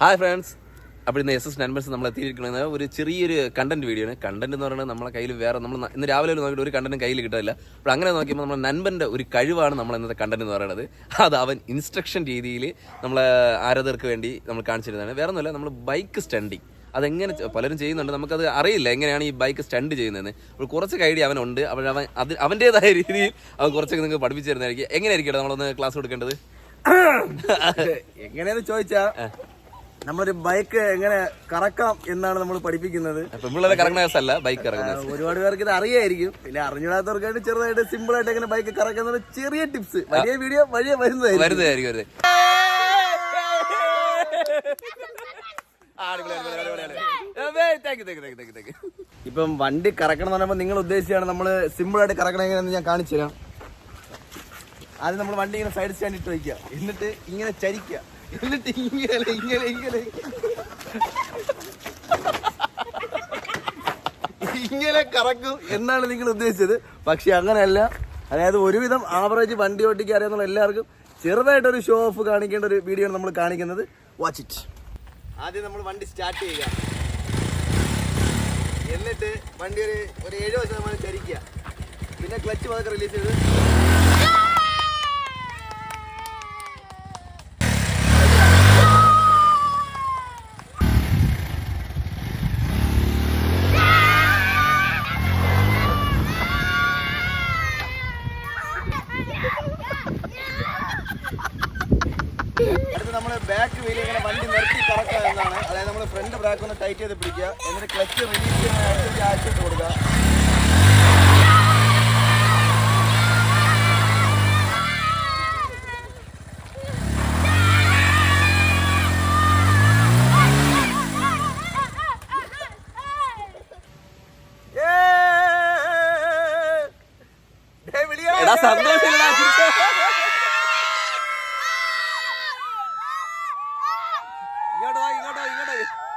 Hi friends അപ്പോൾ ഇന്ന് S S നൻബേഴ്സ് നമ്മൾ എത്തിയിരിക്കുന്നത് ഒരു ചെറിയൊരു കണ്ടന്റ് വീഡിയോ ആണ്. കണ്ടന്റ് എന്ന് പറയുന്നത് നമ്മളെ കയ്യിൽ വേറെ നമ്മൾ ഇന്ന് രാവിലെ നോക്കിയിട്ട് ഒരു കണ്ടന്റും കയ്യിൽ കിട്ടില്ല അപ്പോൾ അങ്ങനെ നോക്കിയപ്പോൾ നമ്മുടെ നൻപന്റെ ഒരു കഴിവാണ് നമ്മൾ ഇന്നത്തെ കണ്ടന്റ് എന്ന് പറയുന്നത്. അത് അവൻ ഇൻസ്ട്രക്ഷൻ രീതിയിൽ നമ്മളെ ആരാധകർക്ക് വേണ്ടി നമ്മൾ കാണിച്ചിരുന്നതാണ്. വേറെ ഒന്നുമില്ല നമ്മൾ ബൈക്ക് സ്റ്റണ്ടിങ് അതെങ്ങനെ പലരും ചെയ്യുന്നുണ്ട്. നമുക്കത് അറിയില്ല എങ്ങനെയാണ് ഈ ബൈക്ക് സ്റ്റണ്ട് ചെയ്യുന്നതെന്ന്. അപ്പോൾ കുറച്ച് ഐഡിയ അവനുണ്ട് അപ്പോൾ അവൻ അത് അവന്റേതായ രീതിയിൽ അവൻ കുറച്ചൊക്കെ നിങ്ങൾക്ക് പഠിപ്പിച്ചു തരുന്നതായിരിക്കും. എങ്ങനെയായിരിക്കും നമ്മളൊന്ന് ക്ലാസ് കൊടുക്കേണ്ടത്? എങ്ങനെയാണെന്ന് ചോദിച്ചാ നമ്മളൊരു ബൈക്ക് എങ്ങനെ കറക്കാം എന്നാണ് നമ്മൾ പഠിപ്പിക്കുന്നത്. പെൺപിള്ളേരെ കറങ്ങുന്ന കേസല്ല ബൈക്ക് ഒരുപാട് പേർക്ക് ഇത് അറിയായിരിക്കും. പിന്നെ അറിഞ്ഞിടാത്തവർക്കായിട്ട് ചെറുതായിട്ട് സിമ്പിൾ ആയിട്ട് എങ്ങനെ ബൈക്ക് കറക്കുന്ന ചെറിയ ടിപ്സ് വലിയ വീഡിയോ വലിയ വരുന്നതായിരിക്കും. വരുന്നതായിരിക്കും വരുന്നത് ഇപ്പം വണ്ടി കറക്കണം എന്ന് പറയുമ്പോൾ നിങ്ങൾ ഉദ്ദേശിച്ചാണ് നമ്മൾ സിമ്പിൾ ആയിട്ട് കറക്കണം എങ്ങനെയാണെന്ന് ഞാൻ കാണിച്ചു തരാം ആദ്യം നമ്മൾ വണ്ടി ഇങ്ങനെ സൈഡ് സ്റ്റാൻഡ് ഇട്ട് വയ്ക്കുക. എന്നിട്ട് ഇങ്ങനെ ചരിക്കുക. എന്നിട്ട് ഇങ്ങനെ ഇങ്ങനെ ഇങ്ങനെ. ഇങ്ങനെ കറക്കും എന്നാണ് നിങ്ങൾ ഉദ്ദേശിച്ചത്. പക്ഷെ അങ്ങനെയല്ല. അതായത് ഒരുവിധം ആവറേജ് വണ്ടി ഓട്ടിക്കാൻ അറിയാവുന്ന എല്ലാവർക്കും ചെറുതായിട്ടൊരു ഷോ ഓഫ് കാണിക്കേണ്ട ഒരു വീഡിയോ ആണ് നമ്മൾ കാണിക്കുന്നത്. വാച്ച് ഇറ്റ് ആദ്യം നമ്മൾ വണ്ടി സ്റ്റാർട്ട് ചെയ്യുക. എന്നിട്ട് വണ്ടി ഒരു ഒരു ഏഴു വശം നമ്മൾ ചരിക്കുക. പിന്നെ ക്ലച്ച് പതൊക്കെ റിലീസ് ചെയ്ത് അടുത്ത് നമ്മൾ ബാക്ക് വീൽ ഇങ്ങനെ വണ്ടി നിർത്തി കറക്കുക എന്നാണ്. അതായത് നമ്മൾ ഫ്രണ്ട് ബ്രാക്ക് ഒന്ന് ടൈറ്റ് ചെയ്ത് പിടിക്കുക. എന്നിട്ട് ക്ലച്ച് റിലീസ് ചെയ്യുന്ന ആഴ്ചയിട്ട് കൊടുക്കുക. ഏയ്! ഇങ്ങോട്ട് വാ ഇങ്ങോട്ട് വാ ഇങ്ങോട്ട് വാ.